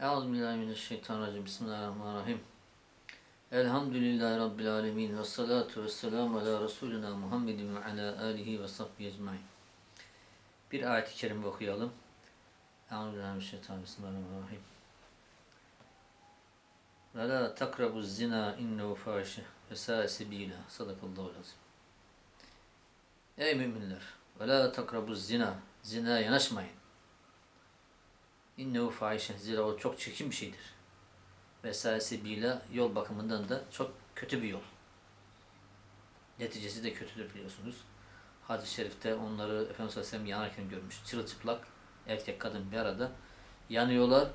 Euzubillahimineşşeytanirracim. Bismillahirrahmanirrahim. Elhamdülillahi Rabbil alemin. Ve salatu ve selamu ala Resulina Muhammedin ve ala alihi ve sahbihi ecmain. Bir ayet-i kerime okuyalım. Euzubillahimineşşeytanirracim. Bismillahirrahmanirrahim. Ve la takrabu zina innehu fâşe ve sâe sebîlâ. Sadakallahu lazım. Ey müminler! Ve la takrabu zina. Zinaya yanaşmayın. İnnehu fahişe. Zira o çok çirkin bir şeydir. Vesairesi bile yol bakımından da çok kötü bir yol. Neticesi de kötüdür biliyorsunuz. Hadis-i şerifte onları Efendimiz Aleyhisselam yanarken görmüş. Çırılçıplak erkek kadın bir arada yanıyorlar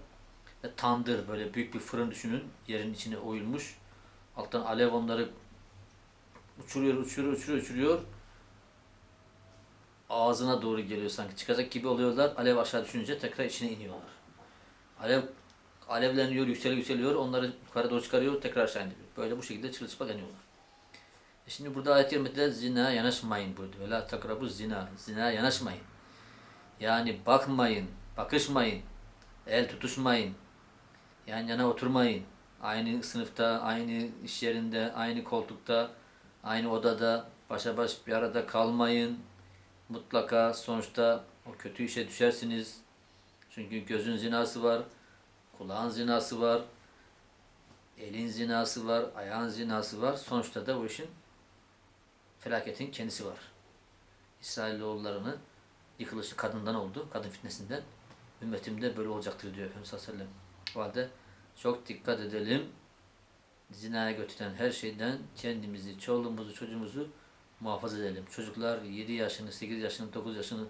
ve tandır böyle büyük bir fırın düşünün. Yerin içine oyulmuş. Alttan alev onları uçuruyor, uçuruyor, uçuruyor, uçuruyor. Ağzına doğru geliyor sanki. Çıkacak gibi oluyorlar. Alev aşağı düşünce tekrar içine iniyorlar. Alev alevleniyor, yükseliyor, yükseliyor. Onları yukarı doğru çıkarıyor, tekrar aşağı indiriyor. Böyle bu şekilde çırılçıplak yanıyorlar. E şimdi burada ayet-i kerimede zina yanaşmayın buyurdu. Ve la takrabu zina. Zina yanaşmayın. Yani bakmayın, bakışmayın, el tutuşmayın, yan yana oturmayın. Aynı sınıfta, aynı iş yerinde, aynı koltukta, aynı odada başa baş bir arada kalmayın. Mutlaka sonuçta o kötü işe düşersiniz. Çünkü gözün zinası var, kulağın zinası var, elin zinası var, ayağın zinası var. Sonuçta da bu işin felaketin kendisi var. İsrailoğullarını yıkılışı kadından oldu, kadın fitnesinden. Ümmetimde böyle olacaktır diyor Efendimiz sallallahu. O halde çok dikkat edelim. Zinaya götüren her şeyden kendimizi, çoluğumuzu, çocuğumuzu muhafaza edelim. Çocuklar 7 yaşını, 8 yaşını, 9 yaşını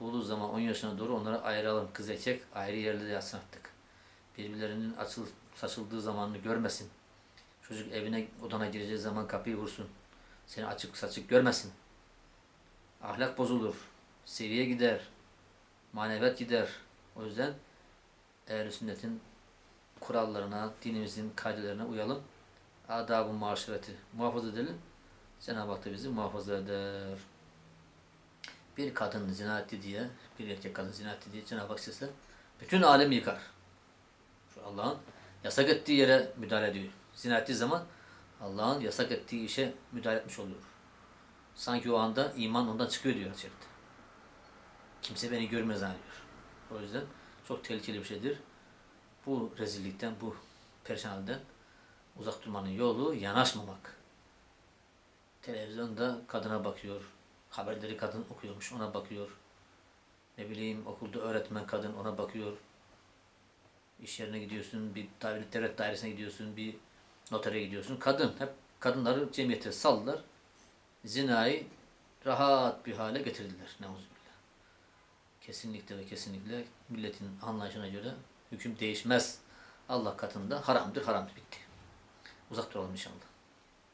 bulduğu zaman 10 yaşına doğru onları ayıralım. Kız erkek ayrı yerlerde yatsın artık. Birbirlerinin açıl, saçıldığı zamanını görmesin. Çocuk evine, odana gireceği zaman kapıyı vursun. Seni açık saçık görmesin. Ahlak bozulur. Seviye gider. Maneviyat gider. O yüzden ehl sünnetin kurallarına, dinimizin kaidelerine uyalım. Adab-ı muhafaza edelim. Cenab-ı Hak da bizi muhafaza eder. Bir kadın zina etti diye, bir erkek kadın zina etti diye Cenab-ı Hak size bütün alemi yıkar. Allah'ın yasak ettiği yere müdahale ediyor. Zina ettiği zaman Allah'ın yasak ettiği işe müdahale etmiş oluyor. Sanki o anda iman ondan çıkıyor diyor açıkta. Kimse beni görmez zannediyor. O yüzden çok tehlikeli bir şeydir. Bu rezillikten, bu perişanlıktan uzak durmanın yolu yanaşmamak. Televizyonda kadına bakıyor. Haberleri kadın okuyormuş ona bakıyor. Ne bileyim okulda öğretmen kadın ona bakıyor. İş yerine gidiyorsun, bir devlet dairesine gidiyorsun, bir notere gidiyorsun. Kadın, hep kadınları cemiyete saldılar. Zinayı rahat bir hale getirdiler. Neuzubillah. Kesinlikle ve kesinlikle milletin anlayışına göre hüküm değişmez. Allah katında haramdır, haramdır bitti. Uzak duralım inşallah.